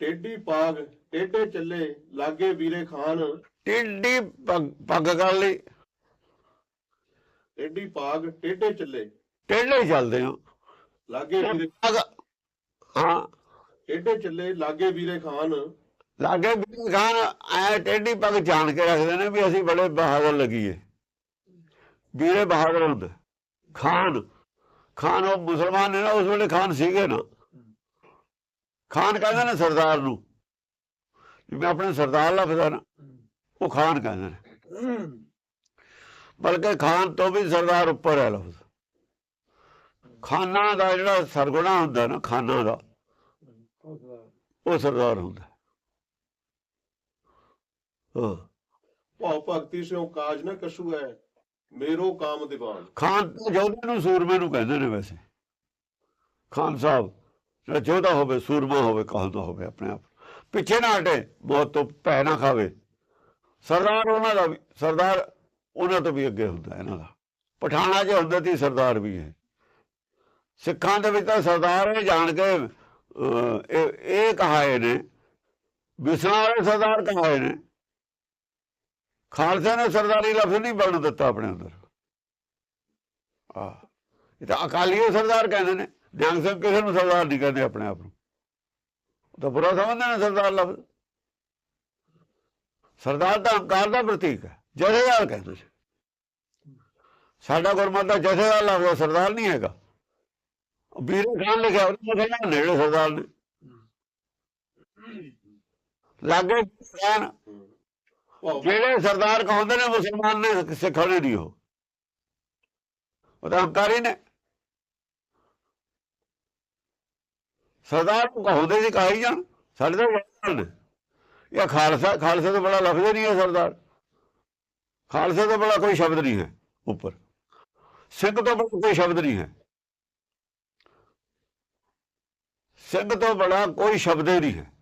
ਟੇਢੀ ਪਾਗ ਟੇਢੇ ਚੱਲੇ ਲਾਗੇ ਵੀਰੇ ਖਾਨ। ਟਿੱਡੀ ਪੱਗ ਕਰ ਲਈ। ਟੇਢੀ ਪਾਗ ਟੇਢੇ ਚੱਲੇ। ਟੇਢੇ ਚੱਲਦੇ ਹੋ। ਲਾਗੇ ਵੀਰੇ ਹਾਂ। ਟੇਢੇ ਚੱਲੇ ਲਾਗੇ ਵੀਰੇ ਖਾਨ। ਲਾਗੇ ਵੀ ਖਾਨ ਐ ਟੇਢੀ ਪੱਗ ਜਾਣ ਕੇ ਰੱਖਦੇ ਨੇ ਵੀ ਅਸੀਂ ਬੜੇ ਬਹਾਦਰ ਲੱਗੀਏ। ਵੀਰੇ ਬਹਾਦਰ ਹੁੰਦੇ। ਖਾਨ ਖਾਨ ਉਹ ਮੁਸਲਮਾਨ ਨੇ ਨਾ ਉਸ ਵੇਲੇ ਖਾਨ ਸੀਗੇ ਨਾ। ਖਾਨ ਕਹਿੰਦੇ ਨੇ ਸਰਦਾਰ ਨੂੰ। ਜਿਵੇਂ ਆਪਣੇ ਸਰਦਾਰ ਲਫ਼ਜ਼ ਨਾ ਉਹ ਖਾਨ ਕਹਿੰਦੇ ਨੇ। ਬਲਕਿ ਖਾਨ ਤੋਂ ਵੀ ਸਰਦਾਰ ਉੱਪਰ ਹੈ ਲਫ਼ਜ਼। ਖਾਨਾ ਦਾ ਜਿਹੜਾ ਸਰਗੁਣਾ ਹੁੰਦਾ ਨਾ ਖਾਨਾ ਦਾ ਉਹ ਸਰਦਾਰ ਹੁੰਦਾ। ਹਾਂ। ਭਾਉ ਭਗਤੀ ਸਿਓ ਕਾਜ ਨਾ ਕਛੂ ਹੈ ਮੇਰੋ ਕਾਮ ਦੀਵਾਨ। ਖਾਨ ਯੋਧੇ ਨੂੰ ਸੂਰਮੇ ਨੂੰ ਕਹਿੰਦੇ ਨੇ ਵੈਸੇ। ਖਾਨ ਸਾਹਿਬ ਜਿਹੜਾ ਯੋਧਾ ਹੋਵੇ, ਸੂਰਮਾ ਹੋਵੇ ਕਹਿੰਦਾ ਹੋਵੇ, ਆਪਣੇ ਆਪ। ਪਿੱਛੇ ਨਾ ਹਟੇ, ਬਹੁਤ ਤੋਂ ਪੈ ਨਾ ਖਾਵੇ। ਸਰਦਾਰ ਉਹਨਾਂ ਦਾ ਵੀ ਸਰਦਾਰ ਉਹਨਾਂ ਤੋਂ ਵੀ ਅੱਗੇ ਹੁੰਦਾ ਇਹਨਾਂ ਦਾ। ਪਠਾਣਾ ਜੇ ਹੁੰਦਾ ਸੀ ਸਰਦਾਰ ਵੀ ਹੈ। ਸਿੱਖਾਂ ਦੇ ਵਿੱਚ ਤਾਂ ਸਰਦਾਰ ਇਹ ਜਾਣ ਕੇ ਇਹ ਕਹਾਏ ਨੇ ਵਿਸਣਾ ਸਰਦਾਰ ਕਹਾਏ ਨੇ। ਖਾਲਸਾ ਨੇ ਸਰਦਾਰੀ ਲਫ਼ਜ਼ ਨਹੀਂ ਬਣਨ ਦਿੱਤਾ ਆਪਣੇ ਅੰਦਰ। ਆ ਇਹ ਤਾਂ ਅਕਾਲੀਓ ਸਰਦਾਰ ਕਹਿੰਦੇ ਨੇ। ਨਿਹੰਗ ਸਿੰਘ ਕਿਸੇ ਨੂੰ ਸਰਦਾਰ ਨਹੀਂ ਕਹਿੰਦੇ ਆਪਣੇ ਆਪ ਨੂੰ। ਤਾਂ ਬੁਰਾ ਸਮਝਦੇ ਨੇ ਸਰਦਾਰ ਲਫ਼ਜ਼। ਸਰਦਾਰ ਤਾਂ ਹੰਕਾਰ ਦਾ ਪ੍ਰਤੀਕ ਹੈ, ਜਥੇਦਾਰ ਕਹਿੰਦੇ ਸੀ ਸਾਡਾ ਗੁਰਮਤਿ ਦਾ ਜਥੇਦਾਰ ਲਫ਼ਜ਼ ਸਰਦਾਰ ਨਹੀਂ ਹੈਗਾ। ਉਹ ਖਾਨ ਲਿਖਿਆ ਉਹਨੇ ਕਹਿੰਦਾ ਨੇੜੇ ਸਰਦਾਰ ਨੇ। ਲਾਗੇ ਖਾਨ ਜਿਹੜੇ ਸਰਦਾਰ ਕਹਾਉਂਦੇ ਨੇ, ਮੁਸਲਮਾਨ ਨੇ, ਸਿੱਖਾਂ ਨੇ ਨਹੀਂ ਉਹ। ਉਹ ਤਾਂ ਹੰਕਾਰੀ ਨੇ। ਸਰਦਾਰ ਨੂੰ ਕਹਾਉਂਦੇ ਸੀ ਕਹਾਈ ਜਾਣ? ਸਾਡੇ ਤਾਂ ਵਰਤਣ ਇਹ ਖਾਲਸਾ ਖਾਲਸੇ ਤੋਂ ਬੜਾ ਲਫ਼ਜ਼ ਨਹੀਂ ਹੈ ਸਰਦਾਰ। ਖਾਲਸੇ ਤੋਂ ਬੜਾ ਕੋਈ ਸ਼ਬਦ ਨਹੀਂ ਹੈ ਉੱਪਰ। ਸਿੰਘ ਤੋਂ ਬੜਾ ਕੋਈ ਸ਼ਬਦ ਨਹੀਂ ਹੈ। ਸਿੰਘ ਤੋਂ ਬੜਾ ਕੋਈ ਸ਼ਬਦ ਨਹੀਂ ਹੈ।